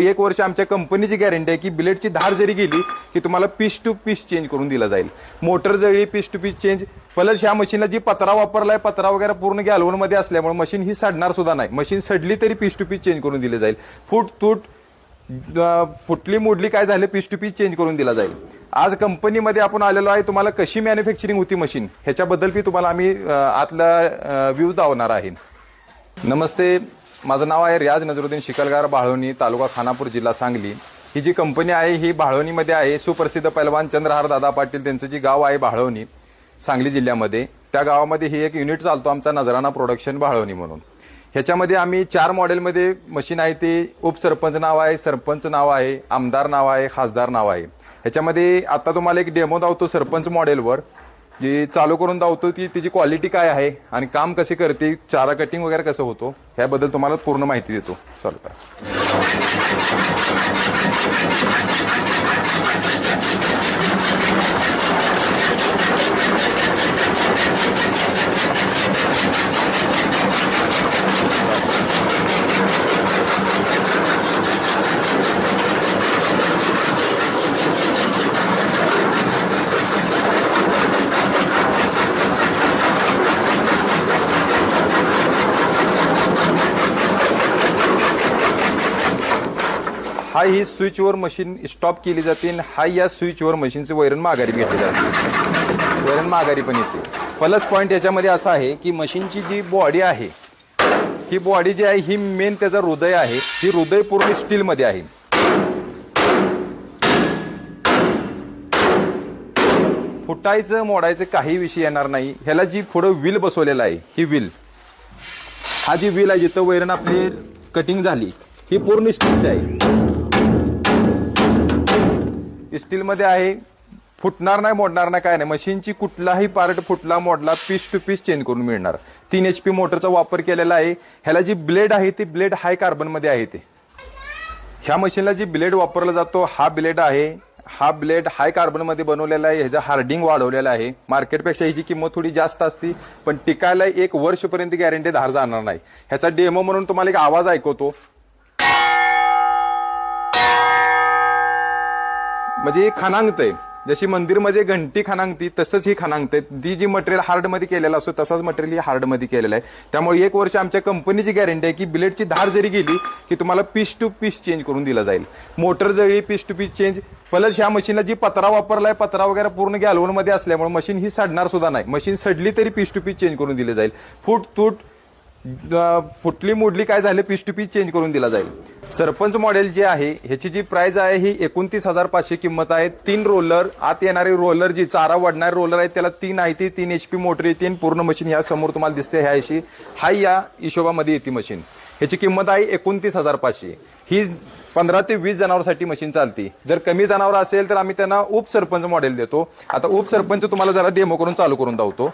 एक वर्ष आमच्या कंपनीची गॅरंटी आहे की बिलेटची धार जरी गेली की तुम्हाला पीस टू पीस चेंज करून दिला जाईल. Motor जळली piece two piece change plus ह्या मशीनला जी पत्रा वापरलाय पत्रा वगैरे पूर्ण गॅलवनमध्ये असल्यामुळे मशीन ही सडणार सुद्धा नाही. मशीन सडली तरी पीस टू पीस चेंज करून दिली जाईल. फूट तूट फुटली मोडली काय झाले पीस टू पीस चेंज करून दिला जाईल. आज कंपनीमध्ये आपण आलेलो आहे तुम्हाला कशी मॅन्युफॅक्चरिंग होती मशीन ह्याच्याबद्दल बी तुम्हाला आम्ही आतला व्ह्यू दावणार आहे. नमस्ते. माझं नाव आहे रियाज नजरुद्दीन शिकलगार बाळवणी तालुका खानापूर जिल्हा सांगली. ही जी कंपनी आहे ही बाळवणीमध्ये आहे. सुप्रसिद्ध पैलवान चंद्रहार दादा पाटील त्यांचं जी गाव आहे बाळवणी सांगली जिल्ह्यामध्ये. त्या गावामध्ये ही एक युनिट चालतो आमचा नजराना प्रोडक्शन बाळवणी म्हणून. ह्याच्यामध्ये आम्ही चार मॉडेलमध्ये मशीन आहे ते. उपसरपंच नाव आहे सरपंच नाव आहे आमदार नाव आहे खासदार नाव आहे. ह्याच्यामध्ये आता तुम्हाला एक डेमो दावतो सरपंच मॉडेलवर जी चालू करून दावतो की तिची क्वालिटी काय आहे आणि काम कसे करते चारा कटिंग वगैरे कसं होतो ह्याबद्दल तुम्हाला पूर्ण माहिती देतो. चालू काय हाय ही स्विचवर मशीन स्टॉप केली जाते आणि हाय या स्विचवर मशीनचे वैरण माघारी घेतली जाते. वैरण माघारी पण येते. प्लस पॉईंट याच्यामध्ये असा आहे की मशीनची जी बॉडी आहे ही बॉडी जी आहे ही मेन त्याचा हृदय आहे. ही हृदय पूर्ण स्टीलमध्ये आहे. फुटायचं मोडायचं काही विषय येणार नाही. ह्याला जी पुढं व्हील बसवलेला आहे ही व्हील हा जी व्हील आहे जिथं वैरण आपली कटिंग झाली ही पूर्ण स्टीलची आहे. स्टीलमध्ये आहे. फुटणार नाही मोडणार नाही काय नाही. मशीनची कुठलाही पार्ट फुटला मोडला पीस टू पीस चेंज करून मिळणार. तीन एच पी मोटरचा वापर केलेला आहे. ह्याला जी ब्लेड आहे ती ब्लेड हाय कार्बनमध्ये आहे ते. ह्या मशीनला जी ब्लेड वापरला जातो हा ब्लेड आहे. हा ब्लेड हाय कार्बनमध्ये बनवलेला आहे. ह्याचा हार्डिंग वाढवलेलं आहे. मार्केटपेक्षा ह्याची किंमत थोडी जास्त असती पण टिकायला एक वर्षपर्यंत गॅरंटी धार जाणार नाही. ह्याचा डेमो म्हणून तुम्हाला एक आवाज ऐकवतो. म्हणजे हे आहे जशी मंदिरमध्ये घंटी खानांगती तसंच ही खानांगते ती जी मटेरियल हार्डमध्ये केलेलं असतो तसाच मटेरियल ही हार्डमध्ये केलेलं आहे. त्यामुळे एक वर्ष आमच्या कंपनीची गॅरंटी आहे की बिलेटची धार जरी गेली की तुम्हाला पीस टू पीस चेंज करून दिला जाईल. मोटर जरी piece two piece change plus ह्या मशीनला जी पत्रा वापरलाय पत्रा वगैरे पूर्ण गॅलवनमध्ये असल्यामुळे मशीन ही सडणार सुद्धा नाही. मशीन सडली तरी पीस टू पीस चेंज करून दिली जाईल. फूट तूट फुटली मोडली काय झाले पीस टू पीस चेंज करून दिला जाईल. सरपंच मॉडेल जे आहे ह्याची जी प्राइस आहे ही एकोणतीस हजार पाचशे किंमत आहे. तीन रोलर आत येणारे रोलर जी चारा वाढणारे रोलर आहे त्याला तीन आहे ती तीन एच पी मोटर येते पूर्ण मशीन ह्या समोर तुम्हाला दिसते ह्या अशी. हाय या हिशोबामध्ये येते मशीन ह्याची किंमत आहे एकोणतीस हजार पाचशे. ही पंधरा ते वीस जनावरांसाठी मशीन चालते. जर कमी जनावर असेल तर आम्ही त्यांना उपसरपंच मॉडेल देतो. आता उपसरपंच तुम्हाला जरा डेमो करून चालू करून दावतो.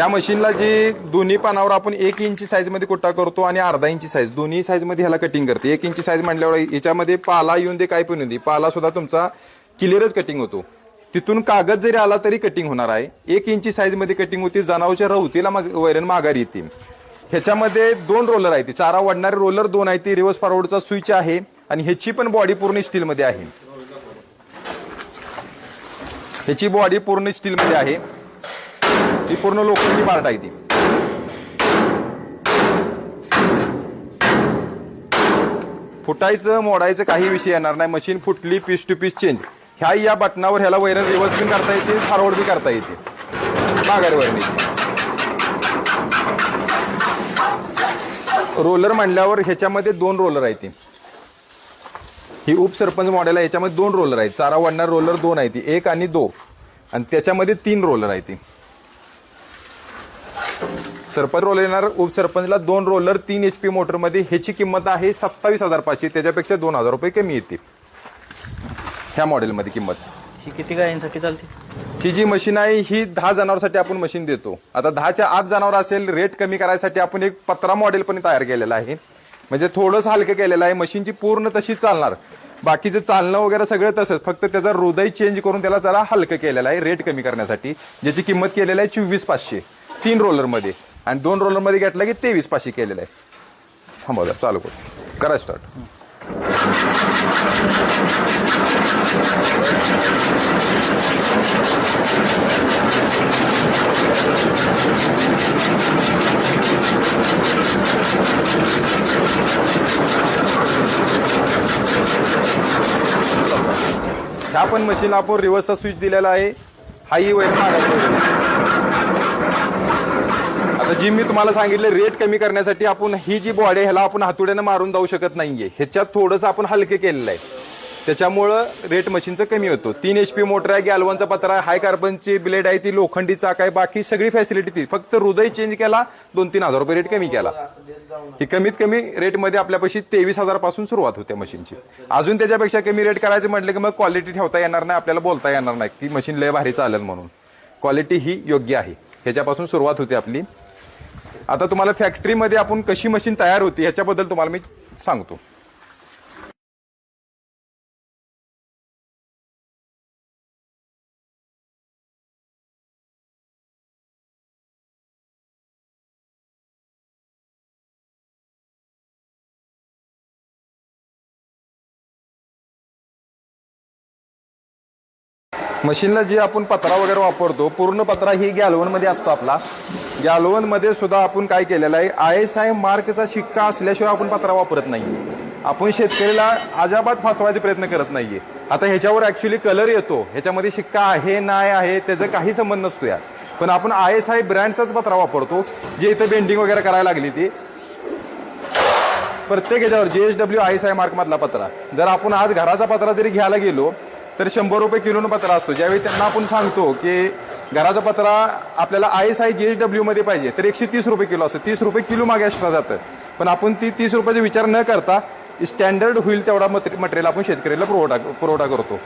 त्या मशीनला जी दोन्ही पानावर आपण एक इंची साईजमध्ये कुट्टा करतो आणि अर्धा इंची साईज दोन्ही साईजमध्ये ह्याला कटिंग करते. एक इंची साईज म्हटल्यावर याच्यामध्ये पाला येऊन दे काय पण येऊन दे पाला सुद्धा तुमचा क्लिअरच कटिंग होतो. तिथून कागद जरी आला तरी कटिंग होणार आहे. एक इंची साईजमध्ये कटिंग होती जनावरच्या रवतीला मग वैरण माघारी येते. ह्याच्यामध्ये दोन रोलर आहेत. चारा वाढणारे रोलर दोन आहेत. ती रिव्हर्स फॉरवर्डचा स्विच आहे आणि ह्याची पण बॉडी पूर्ण स्टीलमध्ये आहे. ह्याची बॉडी पूर्ण स्टीलमध्ये आहे. ही पूर्ण लोखंडी पार्ट आहे ती. फुटायचं मोडायचं काही विषय येणार नाही. मशीन फुटली पीस टू पीस चेंज ह्या या बटनावर ह्याला वैरण रिव्हर्स बी करता येते फॉरवर्ड बी करता येते. माघारी वैरणी रोलर म्हणल्यावर ह्याच्यामध्ये दोन रोलर आहेत ही उपसरपंच मॉडेल आहे याच्यामध्ये दोन रोलर आहेत. चारा वाढणार रोलर दोन आहे ती. एक आणि दो. आणि त्याच्यामध्ये तीन रोलर आहे ती. सरपंच रोलर येणार. उपसरपंचला दोन रोलर तीन एच पी मोटरमध्ये ह्याची किंमत आहे सत्तावीस हजार पाचशे त्याच्यापेक्षा दोन हजार रुपये कमी येते ह्या मॉडेलमध्ये किंमत. ही किती गायींसाठी चालते? ही जी मशीन आहे ही दहा जनावरसाठी आपण मशीन देतो. आता दहाच्या आत जनावर असेल रेट कमी करायसाठी आपण एक पत्रा मॉडेल पण तयार केलेला आहे. म्हणजे थोडंसं हलकं केलेलं आहे. मशीनची पूर्ण तशी चालणार. बाकीचं चालणं वगैरे सगळं तसंच. फक्त त्याचा हृदय चेंज करून त्याला जरा हलकं केलेलं आहे रेट कमी करण्यासाठी. ज्याची किंमत केलेली आहे चोवीस पाचशे. तीन रोलरमध्ये आणि दोन रोलरमध्ये घेतला की तेवीस पाशी केलेलं आहे. थांबा जर चालू करू. करा स्टार्ट ह्या पण मशीनला आपण रिव्हर्सचा स्विच दिलेला आहे. हाही वैस आता जी मी तुम्हाला सांगितले रेट कमी करण्यासाठी आपण ही जी बॉडी आहे ह्याला आपण हातुड्यानं मारून जाऊ शकत नाहीये. ह्याच्यात थोडंसं आपण हलके केलेलं आहे. त्याच्यामुळं रेट मशीनचं कमी होतो. तीन एच पी मोटर आहे गॅलवनचा पत्रा आहे हाय कार्बनची ब्लेड आहे ती लोखंडी चाक आहे बाकी सगळी फॅसिलिटी ती. फक्त हृदय चेंज केला दोन तीन हजार रुपये रेट कमी केला. ही कमीत कमी रेटमध्ये आपल्यापाशी तेवीस हजारापासून सुरुवात होते मशीनची अजून त्याच्यापेक्षा कमी रेट करायचं म्हटलं की मग क्वालिटी ठेवता येणार नाही आपल्याला बोलता येणार नाही. की मशीन लय भारी चालेल म्हणून. क्वालिटी ही योग्य आहे. ह्याच्यापासून सुरुवात होते आपली. आता तुम्हाला फॅक्टरीमध्ये आपण कशी मशीन तयार होती ह्याच्याबद्दल तुम्हाला मी सांगतो. मशीनला जे आपण पत्रा वगैरे वापरतो पूर्ण पत्रा ही गॅलवनमध्ये असतो आपला. गॅलवनमध्ये सुद्धा आपण काय केलेलं आहे आय एस आय मार्कचा शिक्का असल्याशिवाय आपण पत्रा वापरत नाही. आपण शेतकऱ्याला अजाबात फासवायचा प्रयत्न करत नाहीये. आता ह्याच्यावर ऍक्च्युली कलर येतो. ह्याच्यामध्ये शिक्का आहे नाही आहे त्याचा काही संबंध नसतो या पण आपण आय एस आय ब्रँडचाच पत्रा वापरतो जे इथं बेंडिंग वगैरे करायला लागली ती. प्रत्येक ह्याच्यावर J S W I S I mark मधला पत्रा. जर आपण आज घराचा पत्रा जरी घ्यायला गेलो तर शंभर रुपये किलोनं पत्रा असतो. ज्यावेळी त्यांना आपण सांगतो की घराचा पत्रा आपल्याला आय एस आय जी एसमध्ये पाहिजे तर एकशे तीस रुपये किलो असतो. तीस रुपये किलो मागे एक्स्ट्रा जातं. पण आपण ती तीस रुपयाचा विचार न करता स्टँडर्ड होईल तेवढा मटेरियल आपण शेतकऱ्याला पुरवठा पुरवठा करतो.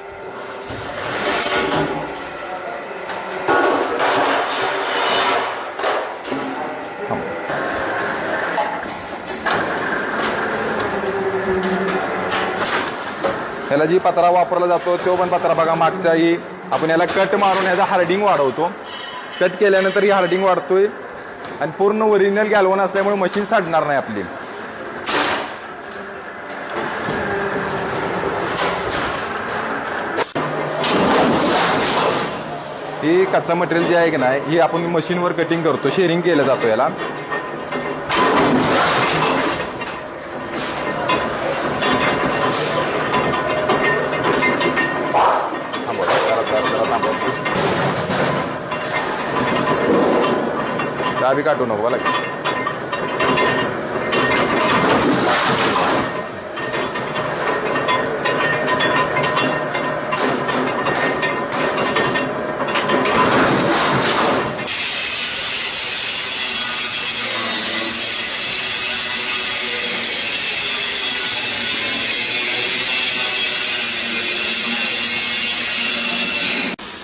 ह्याला जी पत्रा वापरला जातो तो पण पत्रा बघा मागचाही आपण याला कट मारून ह्याचा हार्डिंग वाढवतो. कट केल्यानंतर ही हार्डिंग वाढतोय. आणि पूर्ण ओरिजिनल गॅलवन असल्यामुळे मशीन साडणार नाही आपली. ही कच्चा मटेरियल जे आहे की नाही ही आपण मशीनवर कटिंग करतो शेअरिंग केलं जातो याला. थांबवा, बी काटू नको लागेल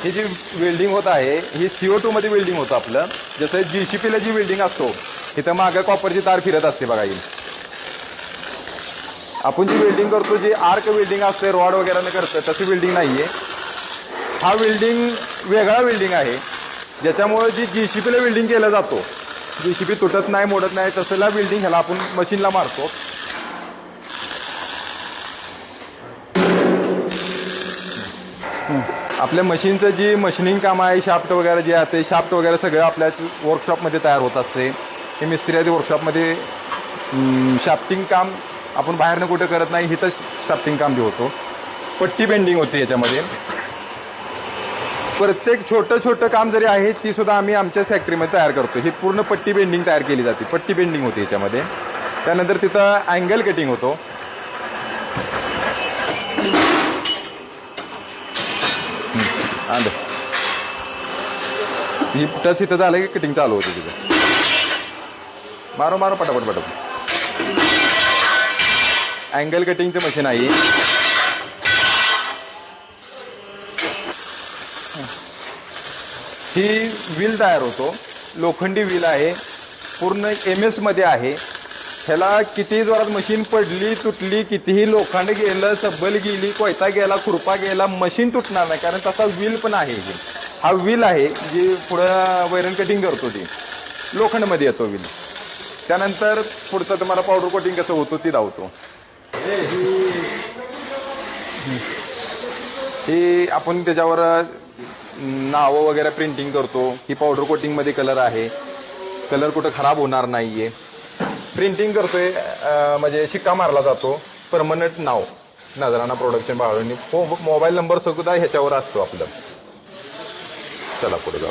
ही जी वेल्डिंग होत आहे ही सीओ ओ टूमध्ये वेल्डिंग होतं आपलं. जसं जीसीपीला जी वेल्डिंग असतो इथं मागं कॉपरची तार फिरत असते बघा ही. आपण जी वेल्डिंग करतो जी आर्क वेल्डिंग असते रॉड वगैरे करतं तशी वेल्डिंग आहे हा वेल्डिंग वेगळा वेल्डिंग आहे. ज्याच्यामुळे जी जीसीपीला वेल्डिंग केला जातो. जीसीपी तुटत नाही मोडत नाही तसंला वेल्डिंग ह्याला आपण मशीनला मारतो. आपल्या मशीनचं जी मशिनिंग काम आहे शाफ्ट वगैरे जे आहे ते शाफ्ट वगैरे सगळं आपल्याच वर्कशॉपमध्ये तयार होत असते. हे मिस्त्री आधी वर्कशॉपमध्ये शाफ्टिंग काम आपण बाहेरनं कुठं करत नाही इथंच शाफ्टिंग काम जे होतो. पट्टी बेंडिंग होते याच्यामध्ये. प्रत्येक छोटं छोटं काम जरी आहे ती सुद्धा आम्ही आमच्या फॅक्टरीमध्ये तयार करतो. ही पूर्ण पट्टी बेंडिंग तयार केली जाते. पट्टी बेंडिंग होते याच्यामध्ये. त्यानंतर तिथं अँगल कटिंग होतो. आंध ही टच इथं झालं की कटिंग चालू होते तिथं. मारो मारो पटापट पटापट. अँगल कटिंगचं मशीन आहे ही. व्हील तयार होतो. लोखंडी व्हील आहे. पूर्ण एम एसमध्ये आहे. ह्याला कितीही जोरात मशीन पडली तुटली कितीही लोखंड गेलं सब्बल गेली कोयता गेला खुरपा गेला मशीन तुटणार नाही कारण तसा व्हील पण आहे हा. व्हील आहे जी पुढं वैरण कटिंग करतो ती. लोखंडमध्ये येतो व्हील. त्यानंतर पुढचं तुम्हाला पावडर कोटिंग कसं होतं ती धावतो हे आपण त्याच्यावर नावं वगैरे प्रिंटिंग करतो. ही पावडर कोटिंगमध्ये कलर आहे. कलर कुठं खराब होणार नाही आहे प्रिंटिंग करतोय म्हणजे शिक्का मारला जातो. परमनंट नाव. नजराना प्रोडक्शन बाळवणी मोबाईल नंबर सुद्धा ह्याच्यावर असतो आपलं. चला पुढे जाऊ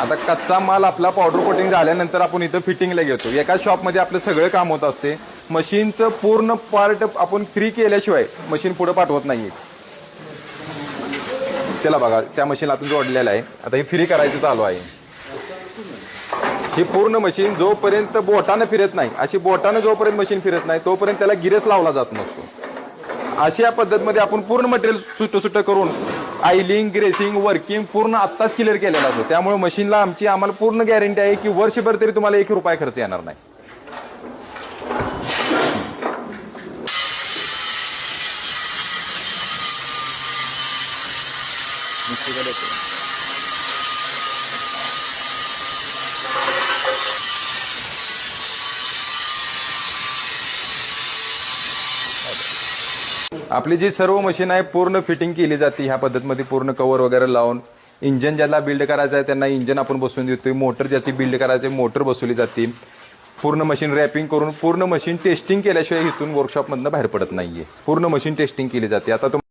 आता कच्चा माल आपला पावडर कोटिंग झाल्यानंतर आपण इथं फिटिंगला घेतो. एका शॉपमध्ये आपलं सगळं काम होत असते. मशीनचं पूर्ण पार्ट आपण फ्री केल्याशिवाय मशीन पुढे पाठवत नाही त्याला बघा त्या मशीन आपण जोडलेलं आहे. आता हे फ्री करायचं चालू आहे. ही पूर्ण मशीन जोपर्यंत बोटानं फिरत नाही अशी बोटानं जोपर्यंत मशीन फिरत नाही तोपर्यंत त्याला गिरेस लावला जात नसतो. अशा या पद्धतीमध्ये आपण पूर्ण मटेरियल सुट सुट करून आयलिंग ग्रेसिंग वर्किंग पूर्ण आत्ताच क्लिअर केलेला असतो. त्यामुळे मशीनला आमची आम्हाला पूर्ण गॅरंटी आहे की वर्षभर तरी तुम्हाला एक रुपया खर्च येणार नाही. आपली जी सर्व मशीन आहे पूर्ण फिटिंग केली जाते. ह्या पद्धतीमध्ये पूर्ण कवर वगैरे लावून इंजन ज्याला बिल्ड करायचं आहे त्यांना इंजन आपण बसवून देतोय. मोटर ज्याची बिल्ड करायची मोटर बसवली जाते. पूर्ण मशीन रॅपिंग करून पूर्ण मशीन टेस्टिंग केल्याशिवाय इथून वर्कशॉपमधनं बाहेर पडत नाहीये. पूर्ण मशीन टेस्टिंग केली जाते. आता